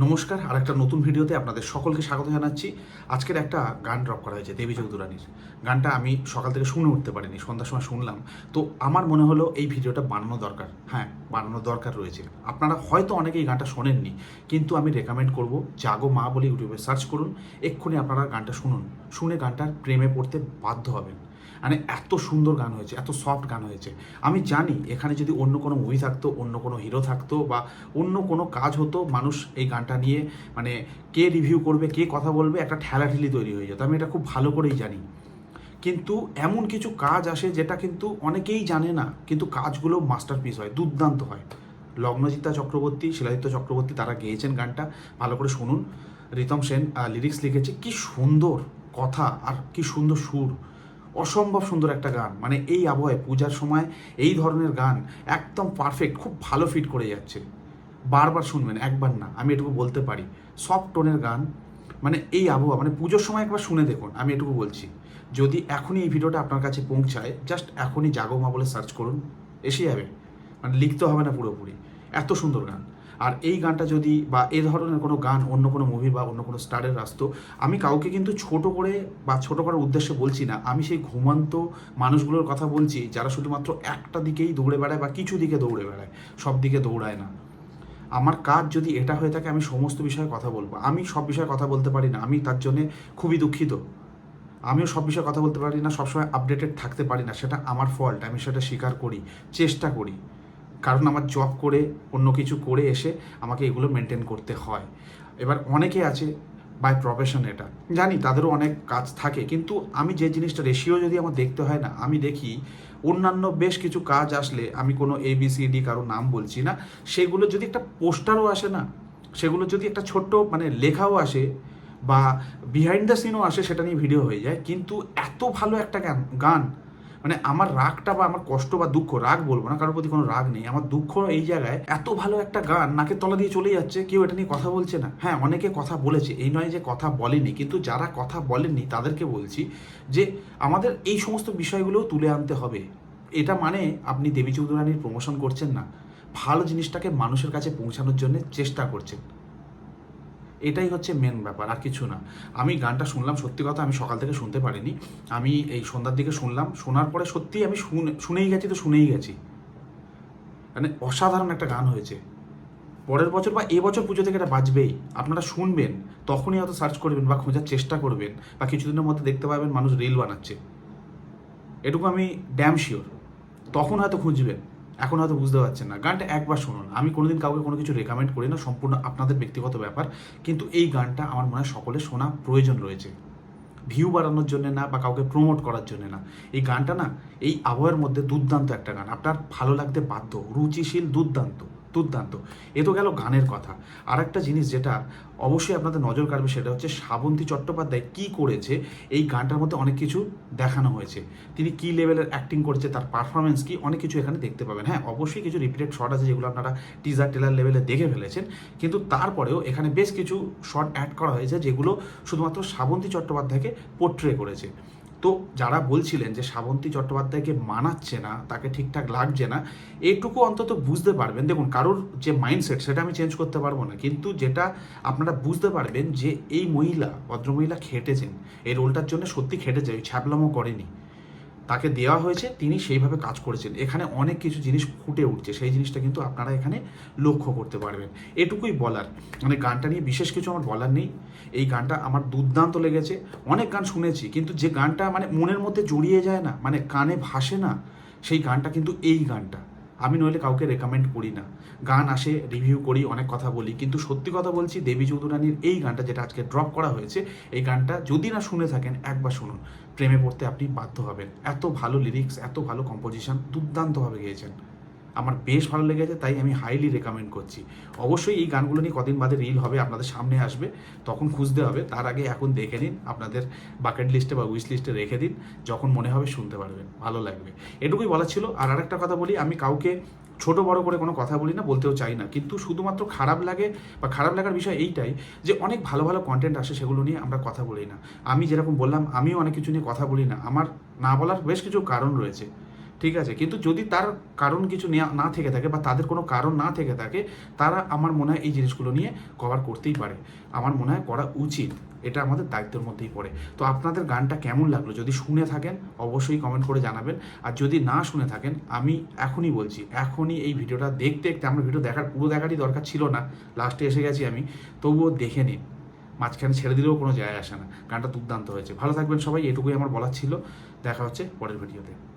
নমস্কার আর একটা নতুন ভিডিওতে আপনাদের সকলকে স্বাগত জানাচ্ছি। আজকের একটা গান ড্রপ করা হয়েছে, দেবী চৌধুরানীর। গানটা আমি সকাল থেকে শুনে উঠতে পারিনি, সন্ধ্যার সময় শুনলাম। তো আমার মনে হলো এই ভিডিওটা বানানো দরকার হ্যাঁ বানানো দরকার রয়েছে। আপনারা হয়তো অনেকে এই গানটা শোনেননি, কিন্তু আমি রেকমেন্ড করব জাগো মা বলে ইউটিউবে সার্চ করুন, এক্ষুনি আপনারা গানটা শুনুন। শুনে গানটার প্রেমে পড়তে বাধ্য হবেন। মানে এত সুন্দর গান হয়েছে, এত সফট গান হয়েছে। আমি জানি এখানে যদি অন্য কোনো মুভি থাকতো, অন্য কোনো হিরো থাকতো বা অন্য কোনো কাজ হতো, মানুষ এই গানটা নিয়ে মানে কে রিভিউ করবে, কে কথা বলবে, একটা ঠেলাঠেলি তৈরি হয়ে যেত। আমি এটা খুব ভালো করেই জানি। কিন্তু এমন কিছু কাজ আসে যেটা কিন্তু অনেকেই জানে না, কিন্তু কাজগুলো মাস্টারপিস হয়, দুর্দান্ত হয়। লগ্নজিতা চক্রবর্তী, শিলাদিত্য চক্রবর্তী তারা গেয়েছেন গানটা, ভালো করে শুনুন। রিতম সেন লিরিক্স লিখেছে, কি সুন্দর কথা আর কি সুন্দর সুর। অসম্ভব সুন্দর একটা গান। মানে এই আবহাওয়ায়, পূজার সময় এই ধরনের গান একদম পারফেক্ট খুব ভালো ফিট করে যাচ্ছে। বারবার শুনবেন, একবার না, আমি এটুকু বলতে পারি। সফট টোনের গান মানে এই আবহাওয়া মানে পুজোর সময় একবার শুনে দেখুন, আমি এটুকু বলছি। যদি এখনই এই ভিডিওটা আপনার কাছে পৌঁছায় জাস্ট এখনই জাগো মা বলে সার্চ করুন, এসে যাবে। মানে লিখতে হবে না পুরোপুরি। এত সুন্দর গান। আর এই গানটা যদি বা এ ধরনের কোনো গান অন্য কোনো মুভি বা অন্য কোনো স্টারের আসতো, আমি কাউকে কিন্তু ছোট করে বা ছোট করার উদ্দেশ্যে বলছি না। আমি সেই ঘুমন্ত মানুষগুলোর কথা বলছি যারা শুধুমাত্র একটা দিকেই দৌড়ে বেড়ায় বা কিছু দিকে দৌড়ে বেড়ায়, সব দিকে দৌড়ায় না। আমার কাজ যদি এটা হয়ে থাকে, আমি সমস্ত বিষয়ে কথা বলব। আমি সব বিষয়ে কথা বলতে পারি না। আমি তার জন্যে খুবই দুঃখিত। আমিও সব বিষয়ে কথা বলতে পারি না, সবসময় আপডেটেড থাকতে পারি না। সেটা আমার ফল্ট আমি সেটা স্বীকার করি, চেষ্টা করি। কারণ আমার জব করে, অন্য কিছু করে এসে আমাকে এগুলো মেনটেন করতে হয়। এবার অনেকে আছে বাই প্রফেশন এটা। জানি তাদেরও অনেক কাজ থাকে, কিন্তু আমি যে জিনিসটা রেশিও যদি আমার দেখতে হয় না, আমি দেখি অন্যান্য বেশ কিছু কাজ আসলে আমি কোনো এ বি সি ডি কারও নাম বলছি না, সেগুলো যদি একটা পোস্টারও আসে না, সেগুলো যদি একটা ছোট্ট মানে লেখাও আসে বা বিহাইন্ড দ্য সিনও আসে, সেটা নিয়ে ভিডিও হয়ে যায়, কিন্তু এত ভালো একটা গান গান মানে আমার রাগটা বা আমার কষ্ট বা দুঃখ, রাগ বলব না, কারোর প্রতি কোনো রাগ নেই। আমার দুঃখ এই জায়গায়, এত ভালো একটা গান নাকের তলা দিয়ে চলে যাচ্ছে, কেউ এটা নিয়ে কথা বলছে না। হ্যাঁ অনেকে কথা বলেছে, এই নয় যে কথা বলেনি, কিন্তু যারা কথা বলেননি, তাদেরকে বলছি যে আমাদের এই সমস্ত বিষয়গুলোও তুলে আনতে হবে। এটা মানে আপনি দেবী চৌধুরানীর প্রমোশন করছেন না। ভালো জিনিসটাকে মানুষের কাছে পৌঁছানোর জন্য চেষ্টা করছেন। এটাই হচ্ছে মেন ব্যাপার, আর কিছু না। আমি গানটা শুনলাম, সত্যি কথা আমি সকাল থেকে শুনতে পারিনি। আমি এই সন্ধ্যার দিকে শুনলাম, শোনার পরে সত্যি আমি শুনে, শুনেই গেছি তো শুনেই গেছি। মানে অসাধারণ একটা গান হয়েছে। পরের বছর বা এবছর পুজো থেকে এটা বাজবেই। আপনারা শুনবেন, তখনই হয়তো সার্চ করবেন বা খোঁজার চেষ্টা করবেন বা কিছুদিনের মধ্যে দেখতে পাবেন মানুষ রিল বানাচ্ছে। এটুকু আমি ড্যাম শিওর তখন হয়তো খুঁজবেন। এখন হয়তো বুঝতে পারছেন না। গানটা একবার শুনুন। আমি কোনোদিন কাউকে কোনো কিছু রেকমেন্ড করি না, সম্পূর্ণ আপনাদের ব্যক্তিগত ব্যাপার। কিন্তু এই গানটা আমার মনে হয় সকলে শোনা প্রয়োজন রয়েছে। ভিউ বাড়ানোর জন্য না বা কাউকে প্রমোট করার জন্য না। এই গানটা না এই আবহাওয়ার মধ্যে দুর্দান্ত একটা গান। আপনার ভালো লাগতে বাধ্য, রুচিশীল, দুর্দান্ত। দুর্দান্ত। এ তো গেল গানের কথা। আর একটা জিনিস যেটা অবশ্যই আপনাদের নজর কাড়বে সেটা হচ্ছে শ্রাবন্তী চট্টোপাধ্যায় কি করেছে, এই গানটার মধ্যে অনেক কিছু দেখানো হয়েছে। তিনি কি লেভেলের অ্যাক্টিং করেছে, তার পারফরমেন্স কি, অনেক কিছু এখানে দেখতে পাবেন। হ্যাঁ অবশ্যই কিছু রিপিটেড শট আছে যেগুলো আপনারা টিজার টেলার লেভেলে দেখে ফেলেছেন। কিন্তু তারপরেও এখানে বেশ কিছু শট অ্যাড করা হয়েছে যেগুলো শুধুমাত্র শ্রাবন্তী চট্টোপাধ্যায়কে পোট্রে করেছে। তো যারা বলছিলেন যে শ্রাবন্তী চট্টোপাধ্যায়কে মানাচ্ছে না, তাকে ঠিকঠাক লাগছে না, এইটুকু অন্তত বুঝতে পারবেন। দেখুন, কারোর যে মাইন্ডসেট সেটা আমি চেঞ্জ করতে পারব না। কিন্তু যেটা আপনারা বুঝতে পারবেন যে এই মহিলা, ভদ্রমহিলা খেটেছেন। এই রোলটার জন্য সত্যি খেটেছে, ওই ছ্যাবলামও করেনি। তাকে দেওয়া হয়েছে, তিনি সেইভাবে কাজ করেছেন। এখানে অনেক কিছু জিনিস ফুটে উঠছে, সেই জিনিসটা কিন্তু আপনারা এখানে লক্ষ্য করতে পারবেন। এটুকুই বলার। মানে গানটা নিয়ে বিশেষ কিছু আমার বলার নেই। এই গানটা আমার দুর্দান্ত লেগেছে। অনেক গান শুনেছি, কিন্তু যে গানটা মানে মনের মধ্যে জড়িয়ে যায় না মানে কানে ভাসে না, সেই গানটা কিন্তু এই গানটা। আমি নইলে কাউকে রেকমেন্ড করি না। গান আসে রিভিউ করি, অনেক কথা বলি। কিন্তু সত্যি কথা বলছি, দেবী চৌধুরানীর এই গানটা যেটা আজকে ড্রপ করা হয়েছে, এই গানটা যদি না শুনে থাকেন, একবার শুনুন। প্রেমে পড়তে আপনি বাধ্য হবেন। এত ভালো লিরিক্স এত ভালো কম্পোজিশন দুর্দান্তভাবে গেয়েছেন। আমার বেশ ভালো লেগেছে, তাই আমি হাইলি রেকমেন্ড করছি। অবশ্যই এই গানগুলো নিয়ে কদিন বাদে রিল হবে, আপনাদের সামনে আসবে, তখন খুঁজতে হবে, তার আগে এখন দেখে নিন, আপনাদের বাকেট লিস্টে বা উইশ লিস্টে রেখে দিন, যখন মনে হবে শুনতে পারবেন, ভালো লাগবে। এটুকুই বলা ছিল, আর আরেকটা কথা বলি, আমি কাউকে ছোট বড় করে কোনো কথা বলি না, বলতেও চাই না, কিন্তু শুধুমাত্র খারাপ লাগে, বা খারাপ লাগার বিষয় এইটাই, যে অনেক ভালো ভালো কন্টেন্ট আসে সেগুলো নিয়ে আমরা কথা বলি না। আমি যেরকম বললাম, আমিও অনেক কিছু নিয়ে কথা বলি না, আমার না বলার বেশ কিছু কারণ রয়েছে। ঠিক আছে, কিন্তু যদি তার কারণ কিছু না থেকে থাকে বা তাদের কোনো কারণ না থেকে থাকে, তারা আমার মনে হয় এই জিনিসগুলো নিয়ে কভার করতেই পারে। আমার মনে হয় করা উচিত। এটা আমাদের দায়িত্বের মধ্যেই পড়ে। তো আপনাদের গানটা কেমন লাগল? যদি শুনে থাকেন, অবশ্যই কমেন্ট করে জানাবেন। আর যদি না শুনে থাকেন, আমি এখনই বলছি, এখনই এই ভিডিওটা দেখতে দেখতে আমার ভিডিও দেখার, পুরো দেখারই দরকার ছিল না। লাস্টে এসে গেছি আমি। তবুও দেখে নিন। মাঝখানে ছেড়ে দিলেও কোনো যায় আসে না। গানটা দুর্দান্ত হয়েছে। ভালো থাকবেন সবাই। এটুকুই আমার বলার ছিল। দেখা হচ্ছে পরের ভিডিওতে।